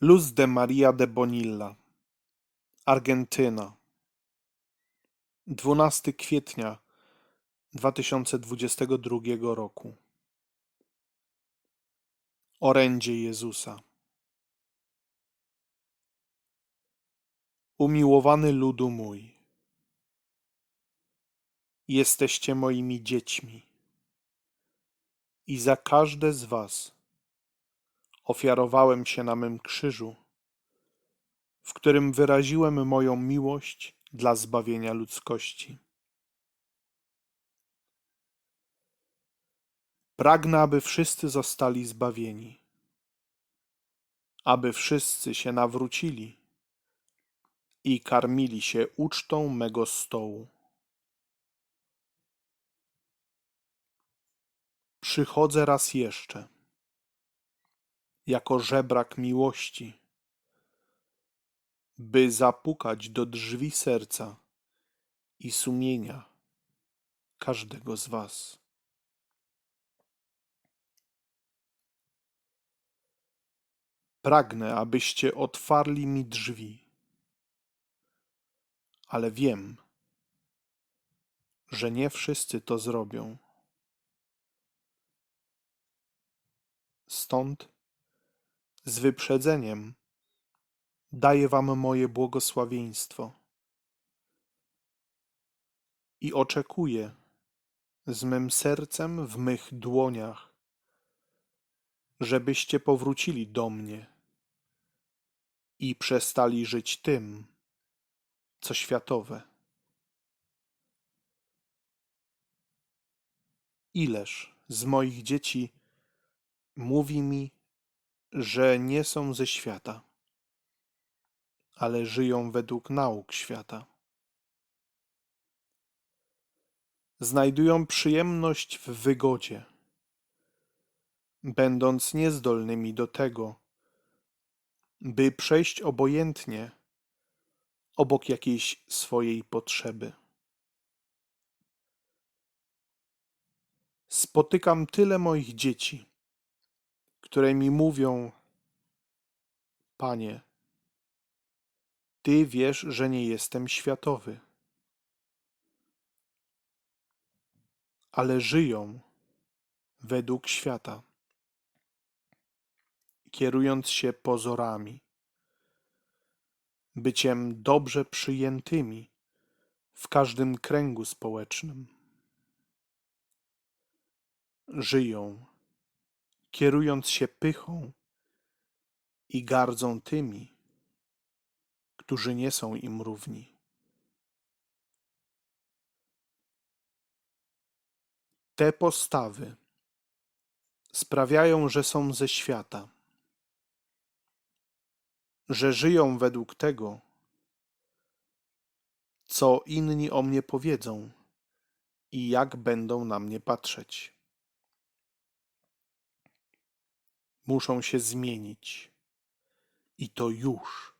Luz de Maria de Bonilla, Argentyna, 12 kwietnia 2022 roku. Orędzie Jezusa. Umiłowany ludu mój, jesteście moimi dziećmi i za każde z was ofiarowałem się na mym krzyżu, w którym wyraziłem moją miłość dla zbawienia ludzkości. Pragnę, aby wszyscy zostali zbawieni, aby wszyscy się nawrócili i karmili się ucztą mego stołu. Przychodzę raz jeszcze, jako żebrak miłości, by zapukać do drzwi serca i sumienia każdego z Was. Pragnę, abyście otwarli mi drzwi, ale wiem, że nie wszyscy to zrobią. Stąd z wyprzedzeniem daję Wam moje błogosławieństwo i oczekuję z mym sercem w mych dłoniach, żebyście powrócili do mnie i przestali żyć tym, co światowe. Ileż z moich dzieci mówi mi, że nie są ze świata, ale żyją według nauk świata. Znajdują przyjemność w wygodzie, będąc niezdolnymi do tego, by przejść obojętnie obok jakiejś swojej potrzeby. Spotykam tyle moich dzieci, które mi mówią: Panie, Ty wiesz, że nie jestem światowy, ale żyją według świata, kierując się pozorami, byciem dobrze przyjętymi w każdym kręgu społecznym. Żyją kierując się pychą i gardzą tymi, którzy nie są im równi. Te postawy sprawiają, że są ze świata, że żyją według tego, co inni o mnie powiedzą i jak będą na mnie patrzeć. Muszą się zmienić. I to już.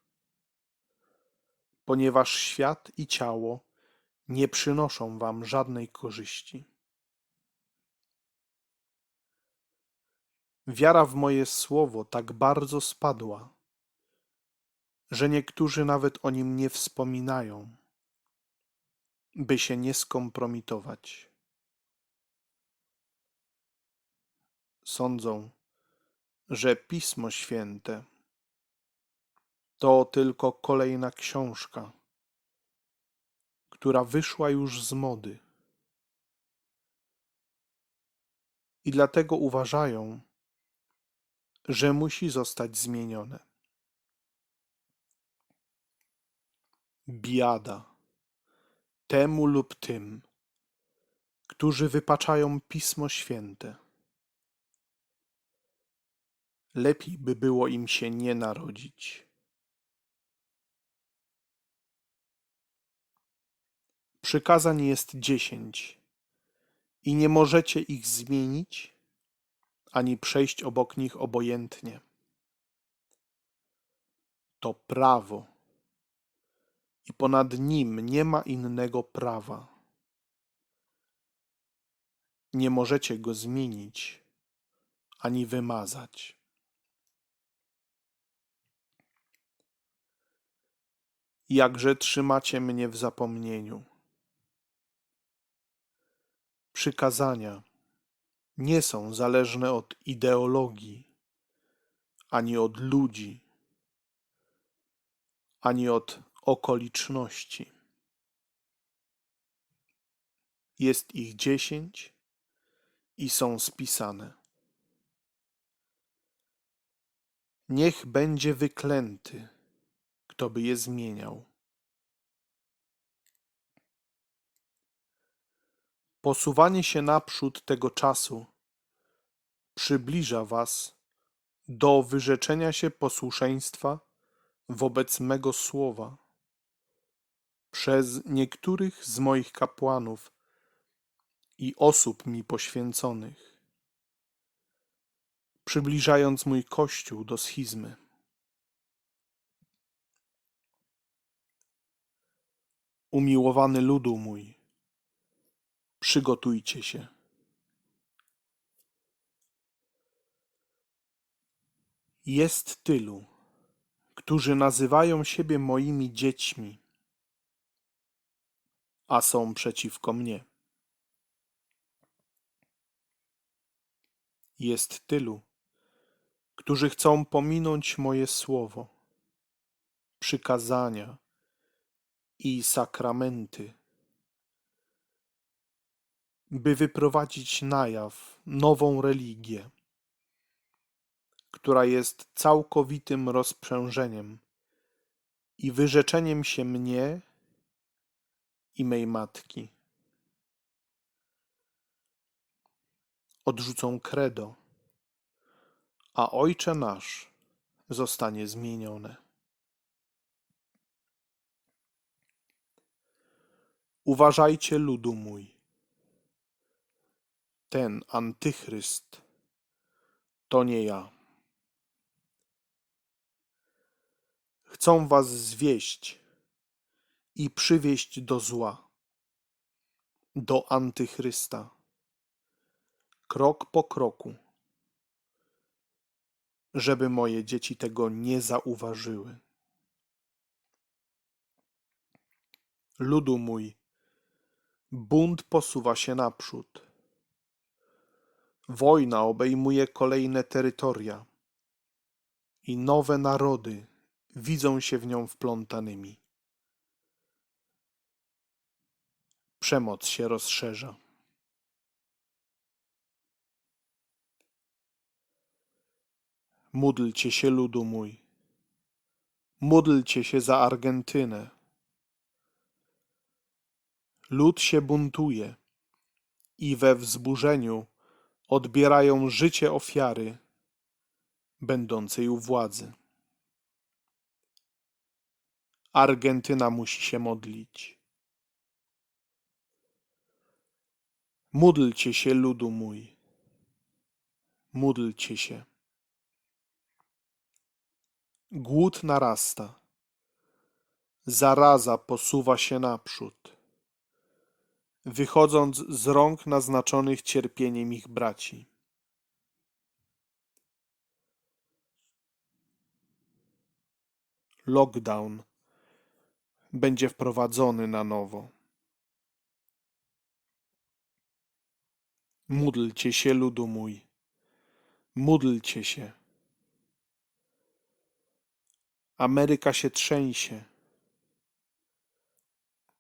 Ponieważ świat i ciało nie przynoszą wam żadnej korzyści. Wiara w moje słowo tak bardzo spadła, że niektórzy nawet o nim nie wspominają, by się nie skompromitować. Sądzą, że Pismo Święte to tylko kolejna książka, która wyszła już z mody. I dlatego uważają, że musi zostać zmienione. Biada temu lub tym, którzy wypaczają Pismo Święte Lepiej by było im się nie narodzić. Przykazań jest dziesięć i nie możecie ich zmienić ani przejść obok nich obojętnie. To prawo i ponad nim nie ma innego prawa. Nie możecie go zmienić ani wymazać. Jakże trzymacie mnie w zapomnieniu. Przykazania nie są zależne od ideologii, ani od ludzi, ani od okoliczności. Jest ich dziesięć i są spisane. Niech będzie wyklęty, kto by je zmieniał. Posuwanie się naprzód tego czasu przybliża Was do wyrzeczenia się posłuszeństwa wobec mego słowa przez niektórych z moich kapłanów i osób mi poświęconych, przybliżając mój kościół do schizmy. Umiłowany ludu mój, przygotujcie się. Jest tylu, którzy nazywają siebie moimi dziećmi, a są przeciwko mnie. Jest tylu, którzy chcą pominąć moje słowo, przykazania i sakramenty, by wyprowadzić na jaw nową religię, która jest całkowitym rozprzężeniem i wyrzeczeniem się mnie i mej matki. Odrzucą credo, a Ojcze nasz zostanie zmienione. Uważajcie, ludu mój. Ten antychryst to nie ja. Chcą was zwieść i przywieść do zła, do antychrysta, krok po kroku, żeby moje dzieci tego nie zauważyły. Ludu mój, bunt posuwa się naprzód. Wojna obejmuje kolejne terytoria i nowe narody widzą się w nią wplątanymi. Przemoc się rozszerza. Módlcie się, ludu mój. Módlcie się za Argentynę. Lud się buntuje i we wzburzeniu odbierają życie ofiary będącej u władzy. Argentyna musi się modlić. Módlcie się, ludu mój. Módlcie się. Głód narasta. Zaraza posuwa się naprzód, wychodząc z rąk naznaczonych cierpieniem ich braci. Lockdown będzie wprowadzony na nowo. Módlcie się, ludu mój. Módlcie się. Ameryka się trzęsie.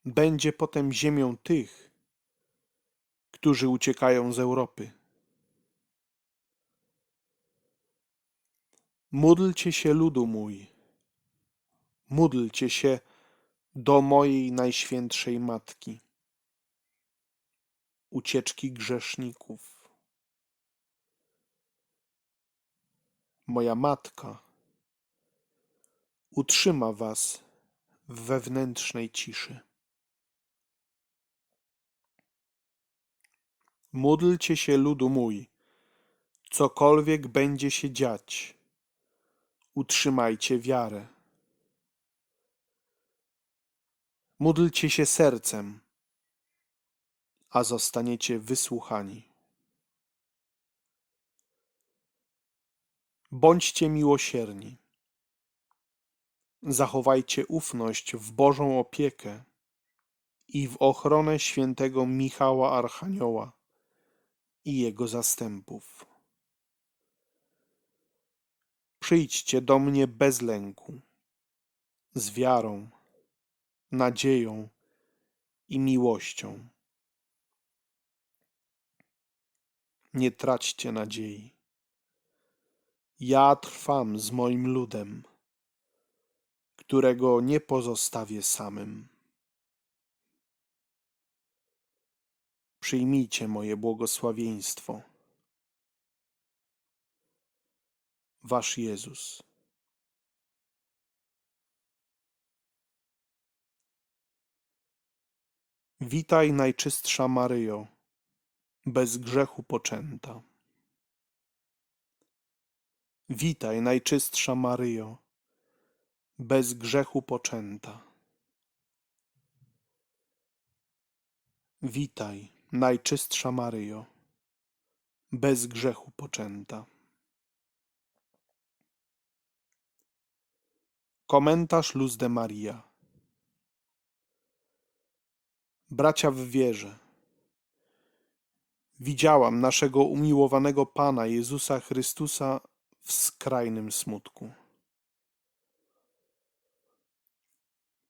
Będzie potem ziemią tych, którzy uciekają z Europy. Módlcie się, ludu mój. Módlcie się do mojej najświętszej matki. Ucieczki grzeszników. Moja matka utrzyma was w wewnętrznej ciszy. Módlcie się, ludu mój, cokolwiek będzie się dziać, utrzymajcie wiarę. Módlcie się sercem, a zostaniecie wysłuchani. Bądźcie miłosierni. Zachowajcie ufność w Bożą opiekę i w ochronę świętego Michała Archanioła i jego zastępów. Przyjdźcie do mnie bez lęku, z wiarą, nadzieją i miłością. Nie traćcie nadziei. Ja trwam z moim ludem, którego nie pozostawię samym. Przyjmijcie moje błogosławieństwo. Wasz Jezus. Witaj, Najczystsza Maryjo, bez grzechu poczęta. Witaj, Najczystsza Maryjo, bez grzechu poczęta. Witaj, Najczystsza Maryjo, bez grzechu poczęta. Komentarz Luz de Maria Bracia w wierze, widziałam naszego umiłowanego Pana Jezusa Chrystusa w skrajnym smutku.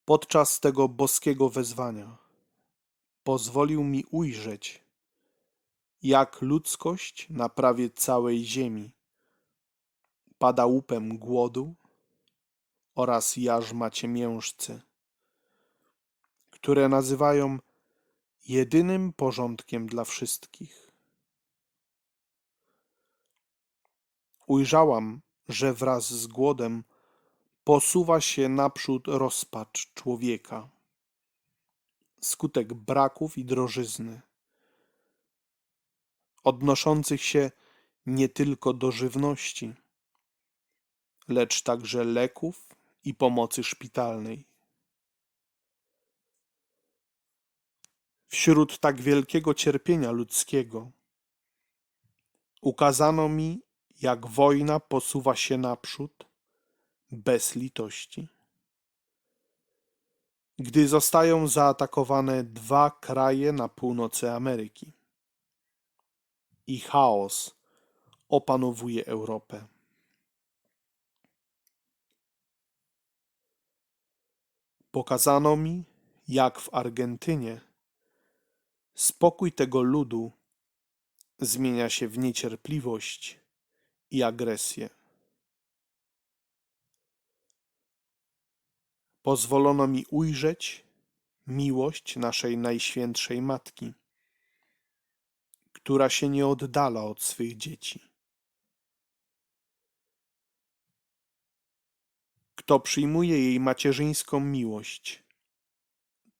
Podczas tego boskiego wezwania pozwolił mi ujrzeć, jak ludzkość na prawie całej ziemi pada łupem głodu oraz jarzma ciemiężcy, które nazywają jedynym porządkiem dla wszystkich. Ujrzałam, że wraz z głodem posuwa się naprzód rozpacz człowieka, skutek braków i drożyzny, odnoszących się nie tylko do żywności, lecz także leków i pomocy szpitalnej. Wśród tak wielkiego cierpienia ludzkiego ukazano mi, jak wojna posuwa się naprzód bez litości. Gdy zostają zaatakowane dwa kraje na północy Ameryki i chaos opanowuje Europę. Pokazano mi, jak w Argentynie spokój tego ludu zmienia się w niecierpliwość i agresję. Pozwolono mi ujrzeć miłość naszej Najświętszej Matki, która się nie oddala od swych dzieci. Kto przyjmuje jej macierzyńską miłość,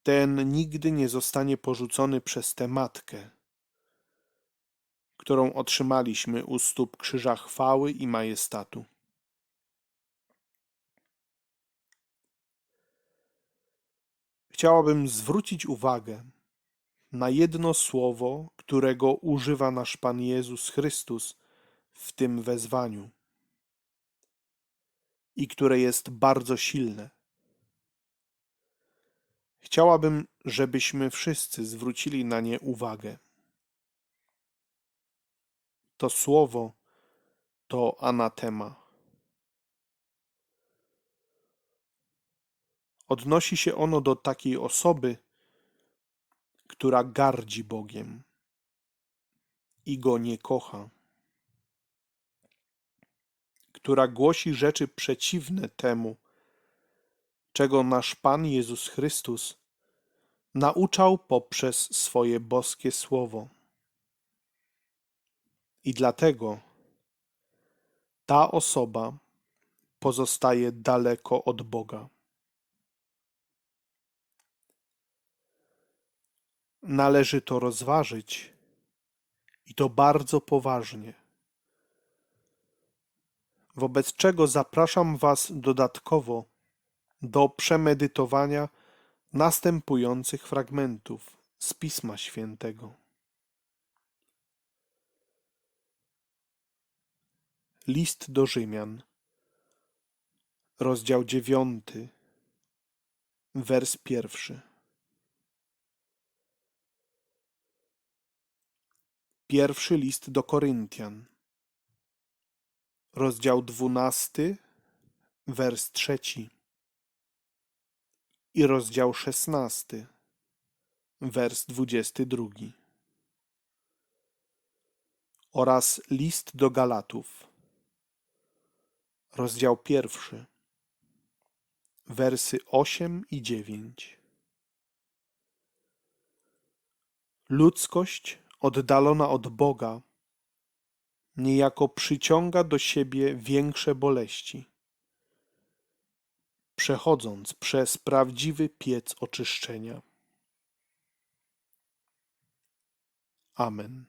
ten nigdy nie zostanie porzucony przez tę matkę, którą otrzymaliśmy u stóp krzyża chwały i majestatu. Chciałabym zwrócić uwagę na jedno słowo, którego używa nasz Pan Jezus Chrystus w tym wezwaniu i które jest bardzo silne. Chciałabym, żebyśmy wszyscy zwrócili na nie uwagę. To słowo to anatema. Odnosi się ono do takiej osoby, która gardzi Bogiem i go nie kocha, która głosi rzeczy przeciwne temu, czego nasz Pan Jezus Chrystus nauczał poprzez swoje boskie słowo. I dlatego ta osoba pozostaje daleko od Boga. Należy to rozważyć i to bardzo poważnie. Wobec czego zapraszam Was dodatkowo do przemedytowania następujących fragmentów z Pisma Świętego. List do Rzymian, rozdział dziewiąty, wers pierwszy. Pierwszy list do Koryntian, rozdział dwunasty, wers trzeci. I rozdział szesnasty, wers dwudziesty drugi. Oraz list do Galatów, rozdział pierwszy, wersy osiem i dziewięć. Ludzkość oddalona od Boga niejako przyciąga do siebie większe boleści, przechodząc przez prawdziwy piec oczyszczenia. Amen.